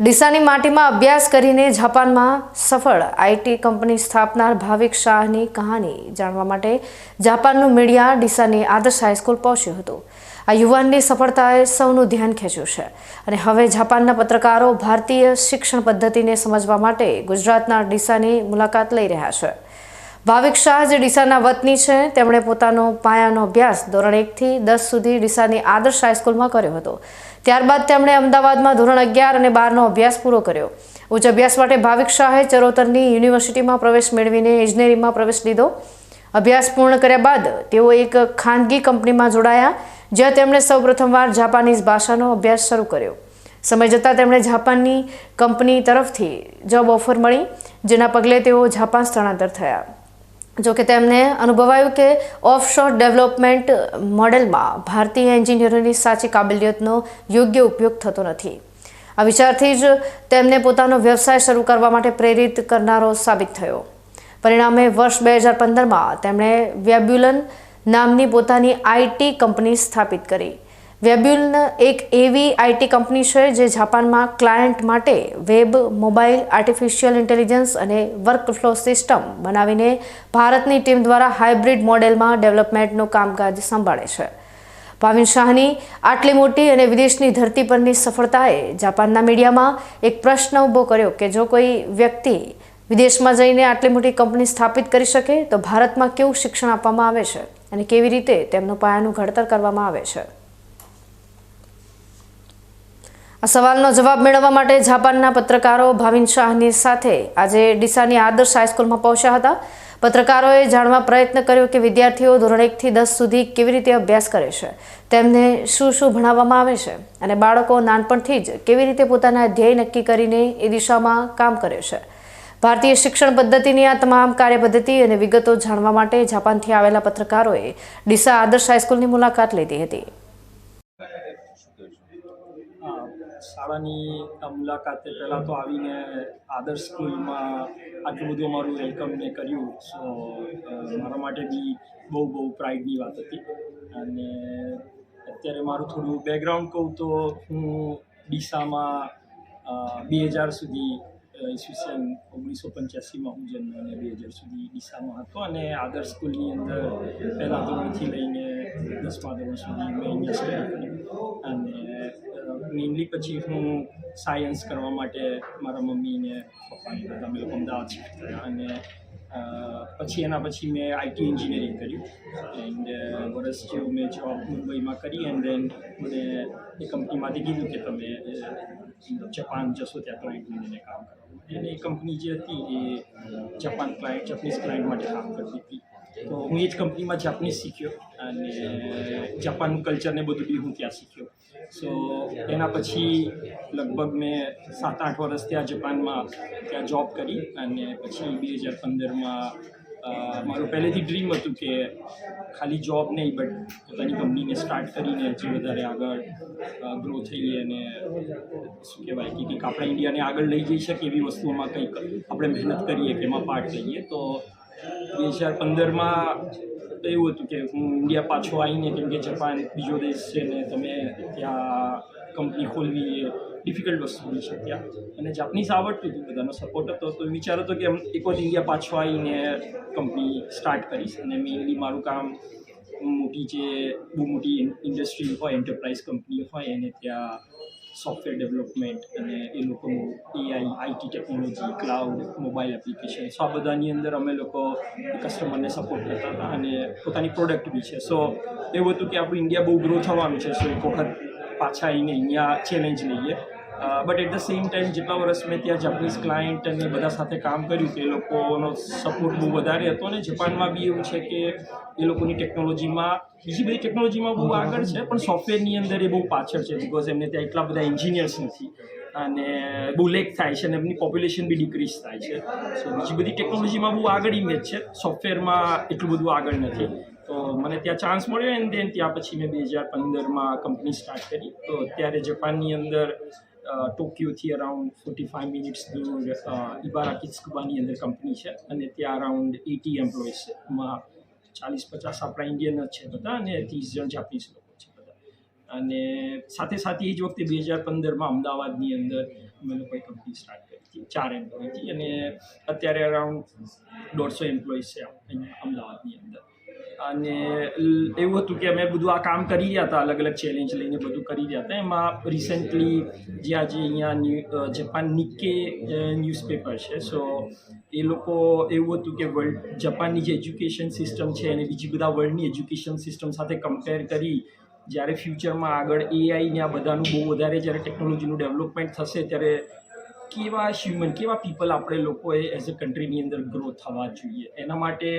ડીસાની માટીમાં અભ્યાસ કરીને જાપાનમાં સફળ આઈટી કંપની સ્થાપનાર ભાવિક શાહની કહાની જાણવા માટે જાપાનનું મીડિયા ડીસાની આદર્શ હાઈસ્કૂલ પહોંચ્યું હતું. આ યુવાનની સફળતાએ સૌનું ધ્યાન ખેંચ્યું છે. અને હવે જાપાનના પત્રકારો ભારતીય શિક્ષણ પદ્ધતિને સમજવા માટે ગુજરાતના ડીસાની મુલાકાત લઈ રહ્યા છે. ભાવિક શાહ જે ડીસાના વતની છે, તેમણે પોતાનો પાયાનો અભ્યાસ ધોરણ એકથી દસ સુધી ડીસાની આદર્શ હાઈસ્કૂલમાં કર્યો હતો. ત્યારબાદ તેમણે અમદાવાદમાં ધોરણ અગિયાર અને બારનો અભ્યાસ પૂરો કર્યો. ઉચ્ચ અભ્યાસ માટે ભાવિક શાહે ચરોતરની યુનિવર્સિટીમાં પ્રવેશ મેળવીને ઇજનેરીમાં પ્રવેશ લીધો. અભ્યાસ પૂર્ણ કર્યા બાદ તેઓ એક ખાનગી કંપનીમાં જોડાયા, જ્યાં તેમણે સૌપ્રથમવાર જાપાનીઝ ભાષાનો અભ્યાસ શરૂ કર્યો. સમય જતાં તેમણે જાપાનની કંપની તરફથી જોબ ઓફર મળી, જેના પગલે તેઓ જાપાન સ્થળાંતર થયા. જોકે તેમને અનુભવાયું કે ઓફશોર ડેવલપમેન્ટ મોડેલમાં ભારતીય એન્જિનિયરોની સાચી કાબેલિયતનો યોગ્ય ઉપયોગ થતો નથી. આ વિચારથી જ તેમને પોતાનો વ્યવસાય શરૂ કરવા માટે પ્રેરિત કરનારો સાબિત થયો. પરિણામે વર્ષ બે હજાર પંદરમાં તેમણે વેબ્યુલન નામની પોતાની આઈટી કંપની સ્થાપિત કરી. વેબ્યુલન એક એવી આઈટી કંપની છે જે જાપાનમાં ક્લાયન્ટ માટે વેબ, મોબાઈલ, આર્ટિફિશિયલ ઇન્ટેલિજન્સ અને વર્કફ્લો સિસ્ટમ બનાવીને ભારતની ટીમ દ્વારા હાઇબ્રિડ મોડેલમાં ડેવલપમેન્ટનું કામકાજ સંભાળે છે. ભાવિન શાહની આટલી મોટી અને વિદેશની ધરતી પરની સફળતાએ જાપાનના મીડિયામાં એક પ્રશ્ન ઊભો કર્યો કે જો કોઈ વ્યક્તિ વિદેશમાં જઈને આટલી મોટી કંપની સ્થાપિત કરી શકે તો ભારતમાં કેવું શિક્ષણ આપવામાં આવે છે અને કેવી રીતે તેમનું પાયાનું ઘડતર કરવામાં આવે છે? આ સવાલનો જવાબ મેળવવા માટે જાપાનના પત્રકારો ભાવિન શાહની સાથે આજે ડીસાની આદર્શ હાઈસ્કૂલમાં પહોંચ્યા હતા. પત્રકારોએ જાણવા પ્રયત્ન કર્યો કે વિદ્યાર્થીઓ ધોરણ એકથી દસ સુધી કેવી રીતે અભ્યાસ કરે છે, તેમને શું શું ભણાવવામાં આવે છે અને બાળકો નાનપણથી જ કેવી રીતે પોતાના ધ્યેય નક્કી કરીને એ દિશામાં કામ કરે છે. ભારતીય શિક્ષણ પદ્ધતિની આ તમામ કાર્યપદ્ધતિ અને વિગતો જાણવા માટે જાપાનથી આવેલા પત્રકારોએ ડીસા આદર્શ હાઈસ્કૂલની મુલાકાત લીધી હતી હા, શાળાની મુલાકાતે પહેલાં તો આવીને આદર્શ સ્કૂલમાં આટલું બધું અમારું વેલકમ મેં કર્યું. સો મારા માટે બી બહુ બહુ પ્રાઇડની વાત હતી. અને અત્યારે મારું થોડું બેકગ્રાઉન્ડ કહું તો હું ડીસામાં બે હજાર સુધી ઈસવીસન ઓગણીસો પંચ્યાસીમાં હું જન્મ અને બે હજાર સુધી ડીસામાં હતો. અને આદર્શ સ્કૂલની અંદર પહેલાં ધોરણથી લઈને દસમા ધોરણ સુધી મેં અહીંયા કર્યું. અને મેઇનલી પછી હું સાયન્સ કરવા માટે મારા મમ્મીને, પપ્પાને બધા અમે લોકો અમદાવાદ શિફ્ટ થયા અને પછી એના પછી મેં આઈટી એન્જિનિયરિંગ કર્યું. એન્ડ વર્ષ જેવું મેં જોબ મુંબઈમાં કરી એન્ડ દેન મને એ કંપનીમાંથી કીધું કે તમે જપાન જાપાન જશો ત્યાં ક્લાયન્ટ લઈને કામ કરો અને એ કંપની જે હતી એ જાપાન ક્લાયન્ટ જપનીઝ ક્લાયન્ટ માટે કામ કરતી હતી. તો હું એ જ કંપનીમાં જાપાનીઝ શીખ્યો અને જાપાનનું કલ્ચરને બધું બી હું ત્યાં શીખ્યો. સો એના પછી લગભગ મેં સાત આઠ વર્ષ ત્યાં જપાનમાં ત્યાં જોબ કરી અને પછી બે હજાર પંદરમાં મારું પહેલેથી ડ્રીમ હતું કે ખાલી જોબ નહીં બટ પોતાની કંપનીને સ્ટાર્ટ કરીને હજી વધારે આગળ ગ્રો થઈએ અને શું કહેવાય કે કંઈક આપણે ઇન્ડિયાને આગળ લઈ જઈ શકીએ એવી વસ્તુઓમાં કંઈક આપણે મહેનત કરીએ કે એમાં પાર્ટ લઈએ તો બે હજાર પંદરમાં તો એવું હતું કે હું ઇન્ડિયા પાછો આવીને, કેમ કે જાપાન બીજો દેશ છે ને તમે ત્યાં કંપની ખોલવી એ ડિફિકલ્ટ વસ્તુ બની છે ત્યાં અને જાપનીઝ આવડતું હતું, બધાનો સપોર્ટ હતો. તો વિચાર હતો કે એમ એક વખત ઇન્ડિયા પાછો આવીને કંપની સ્ટાર્ટ કરીશ. અને મેઇનલી મારું કામ મોટી જે બહુ મોટી ઇન્ડસ્ટ્રી હોય એન્ટરપ્રાઇઝ કંપની હોય, એને ત્યાં સોફ્ટવેર ડેવલપમેન્ટ અને એ લોકોનું AI IT technology cloud mobile application so આ બધાની અંદર અમે લોકો કસ્ટમરને સપોર્ટ કરતા હતા અને પોતાની પ્રોડક્ટ બી છે. સો એવું હતું કે આપણું ઇન્ડિયા બહુ ગ્રો થવાનું છે. સો એક વખત પાછા આવીને અહીંયા ચેલેન્જ લઈએ. But at the same time જેટલા વર્ષ મેં ત્યાં જાપાનીઝ ક્લાયન્ટ અને બધા સાથે કામ કર્યું એ લોકોનો સપોર્ટ બહુ વધારે હતો અને જાપાનમાં બી એવું છે કે એ લોકોની ટેકનોલોજીમાં બીજી બધી ટેકનોલોજીમાં બહુ આગળ છે, પણ સોફ્ટવેરની અંદર એ બહુ પાછળ છે બિકોઝ એમને ત્યાં એટલા બધા એન્જિનિયર્સ નથી અને બહુ લેક થાય છે અને એમની પોપ્યુલેશન બી ડિક્રીઝ થાય છે. સો બીજી બધી ટેકનોલોજીમાં બહુ આગળ ઇમેજ છે સોફ્ટવેરમાં એટલું બધું આગળ નથી. તો મને ત્યાં ચાન્સ મળ્યો એન્ડ દેન ત્યાં પછી મેં બે હજાર પંદરમાં કંપની સ્ટાર્ટ કરી. તો અત્યારે જાપાનની અંદર ટોક્યોથી અરાઉન્ડ ફોર્ટી ફાઇવ મિનિટ્સ દૂર ઇબારા કિસ્કુબાની અંદર કંપની છે અને ત્યાં અરાઉન્ડ એટી એમ્પ્લોઈઝ છે. એમાં ચાલીસ પચાસ આપણા ઇન્ડિયન જ છે બધા અને ત્રીસ જણ જાપનીઝ લોકો છે બધા. અને સાથે સાથે એ જ વખતે બે હજાર પંદરમાં અમદાવાદની અંદર અમે લોકોએ કંપની સ્ટાર્ટ કરી હતી, ચાર એમ્પ્લોયથી અને અત્યારે અરાઉન્ડ દોઢસો એમ્પ્લોઈઝ છે અહીંયા અમદાવાદની અંદર. અને એવું હતું કે અમે બધું આ કામ કરી રહ્યા હતા અલગ અલગ ચેલેન્જ લઈને બધું કરી રહ્યા હતા. એમાં રિસેન્ટલી જે આજે અહીંયા ન્યૂ નિકે જાપાન ન્યૂઝપેપર છે. સો એ લોકો એવું હતું કે વર્લ્ડ જપાનની જે એજ્યુકેશન સિસ્ટમ છે અને બીજી બધા વર્લ્ડની એજ્યુકેશન સિસ્ટમ સાથે કમ્પેર કરી, જ્યારે ફ્યુચરમાં આગળ એઆઈ ને આ બધાનું બહુ વધારે જ્યારે ટેકનોલોજીનું ડેવલપમેન્ટ થશે, ત્યારે કેવા હ્યુમન કેવા પીપલ આપણે લોકોએ એઝ અ કન્ટ્રીની અંદર ગ્રો થવા જોઈએ? એના માટે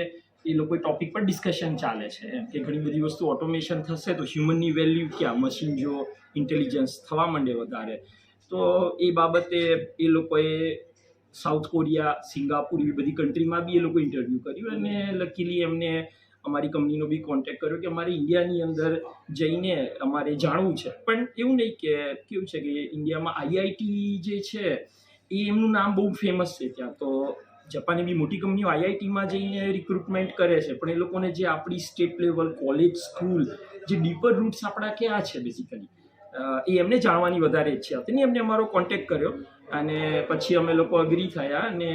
એ લોકો ટોપિક પર ડિસ્કશન ચાલે છે. એમ કે ઘણી બધી વસ્તુ ઓટોમેશન થશે તો હ્યુમનની વેલ્યુ ક્યાં? મશીન જો ઇન્ટેલિજન્સ થવા માંડે વધારે. તો એ બાબતે એ લોકોએ સાઉથ કોરિયા સિંગાપુર એવી બધી કન્ટ્રીમાં બી એ લોકો ઇન્ટરવ્યૂ કર્યું અને લકીલી એમને અમારી કંપનીનો બી કોન્ટેક્ટ કર્યો કે અમારે ઇન્ડિયાની અંદર જઈને અમારે જાણવું છે. પણ એવું નહીં કે કેવું છે કે ઇન્ડિયામાં આઈઆઈટી જે છે, એ એમનું નામ બહુ ફેમસ છે ત્યાં. તો જાપાનની બી મોટી કંપનીઓ આઈઆઈટીમાં જઈને રિક્રુટમેન્ટ કરે છે. પણ એ લોકોને જે આપણી સ્ટેટ લેવલ કોલેજ સ્કૂલ જે ડીપર રૂટ્સ આપણા ક્યાં છે બેઝિકલી એ એમને જાણવાની વધારે ઈચ્છા હતી ને એમને અમારો કોન્ટેક કર્યો અને પછી અમે લોકો અગ્રી થયા અને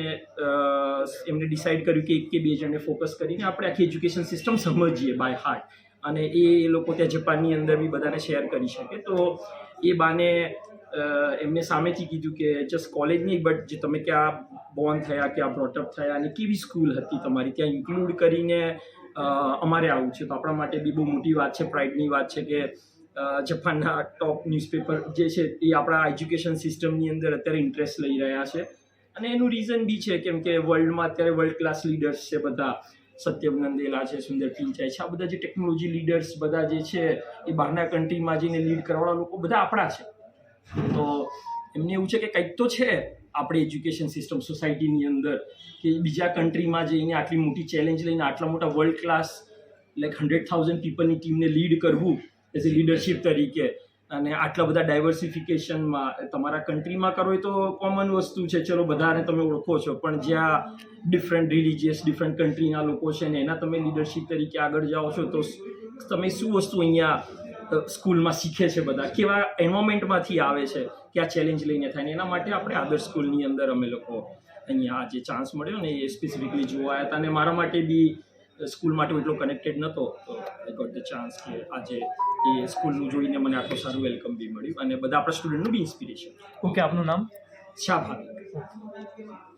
એમને ડિસાઈડ કર્યું કે એક કે બે જણને ફોકસ કરીને આપણે આખી એજ્યુકેશન સિસ્ટમ સમજીએ બાય હાર્ટ અને એ લોકો ત્યાં જાપાનની અંદર બી બધાને શેર કરી શકે. તો એ બાને એમને સામેથી કીધું કે જસ્ટ કોલેજ નહીં બટ જે તમે ક્યાં બોર્ન થયા ક્યાં બ્રોટઅપ થયા અને કેવી સ્કૂલ હતી તમારી? ત્યાં ઇન્ક્લુડ કરીને અમારે આવું છે. તો આપણા માટે બી બહુ મોટી વાત છે પ્રાઇડની વાત છે કે જપાનના ટોપ ન્યૂઝપેપર જે છે એ આપણા એજ્યુકેશન સિસ્ટમની અંદર અત્યારે ઇન્ટરેસ્ટ લઈ રહ્યા છે. અને એનું રીઝન બી છે કેમ કે વર્લ્ડમાં અત્યારે વર્લ્ડ ક્લાસ લીડર્સ છે બધા. સત્યમ નંદેલા છે, સુંદર પિંચાઈ છે, આ બધા જે ટેકનોલોજી લીડર્સ બધા જે છે એ બહારના કન્ટ્રીમાં જઈને લીડ કરવાવાળા લોકો બધા આપણા છે. તો એમને એવું છે કે કંઈક તો છે આપણી એજ્યુકેશન સિસ્ટમ સોસાયટીની અંદર કે બીજા કન્ટ્રીમાં જઈને આટલી મોટી ચેલેન્જ લઈને આટલા મોટા world class like hundred thousand પીપલની ટીમને લીડ કરવું એઝ એ લીડરશીપ તરીકે. અને આટલા બધા ડાયવર્સિફિકેશનમાં તમારા કન્ટ્રીમાં કરો એ તો કોમન વસ્તુ છે. ચલો બધાને તમે ઓળખો છો, પણ જ્યાં ડિફરન્ટ રિલિજિયસ ડિફરન્ટ કન્ટ્રીના લોકો છે ને એના તમે લીડરશીપ તરીકે આગળ જાઓ છો, તો તમે શું વસ્તુ અહીંયા સ્કૂલમાં શીખે છે બધા કેવા એન્વાયરમેન્ટમાંથી આવે છે ક્યાં ચેલેન્જ લઈને થાય ને એના માટે આપણે આદર્શ સ્કૂલની અંદર અમે લોકો અહીંયા આ જે ચાન્સ મળ્યો ને એ સ્પેસિફિકલી જોવા આવ્યા હતા અને મારા માટે બી સ્કૂલ માટે એટલો કનેક્ટેડ નહોતો તો આઈ ગોટ ધ ચાન્સ કે આજે એ સ્કૂલનું જોઈને મને આટલું સારું વેલકમ બી મળ્યું અને બધા આપણા સ્ટુડન્ટનું બી ઇન્સ્પિરેશન ઓકે આપનું નામ? શા ભાવી